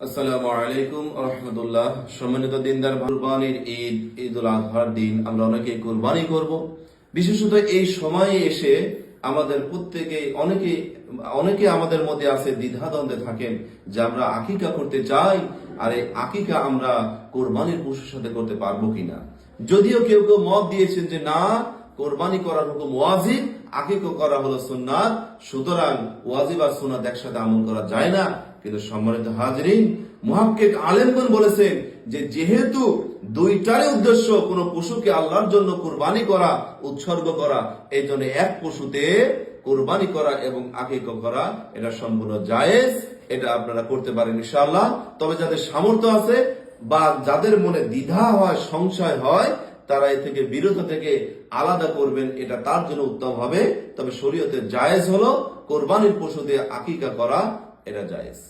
আসসালামু আলাইকুম রহমতুল্লাহ। সম্মানিত দিনদার ঈদ দিন, আমরা বিশেষত এই সময়ে এসে আমাদের অনেকে আমাদের মধ্যে আছে দ্বিধাদ্বন্দ্বে থাকেন যে আমরা আকিকা করতে চাই, আর এই আকিকা আমরা কোরবানির পশুর সাথে করতে পারব কিনা। যদিও কেউ কেউ মত দিয়েছেন যে না, কোরবানি করার হুকুম ওয়াজিব, আকিকা করা হলো সুন্নাত, সুতরাং ওয়াজিব আর সুন্নাত একসাথে আমল করা যায় না। কিন্তু সম্মানিত হাজরিন, মুহাক্কিক আলেমগণ বলেছেন যে যেহেতু দুইটারই উদ্দেশ্য কোন পশুকে আল্লাহর জন্য কুরবানি করা, উৎসর্গ করা এই জন্য এক পশুতে কুরবানি করা এবং আকিকা করা, এটা সম্পূর্ণ জায়েজ, এটা আপনারা করতে পারেন ইনশাআল্লাহ। তবে যাদের সামর্থ্য আছে বা যাদের মনে দ্বিধা হয়, সংশয় হয়, তারা এ থেকে বিরত থেকে আলাদা করবেন, এটা তার জন্য উত্তম হবে। তবে শরীয়তের জায়েজ হলো কোরবানির পশু দিয়ে আকিকা করা, এটা জায়েজ।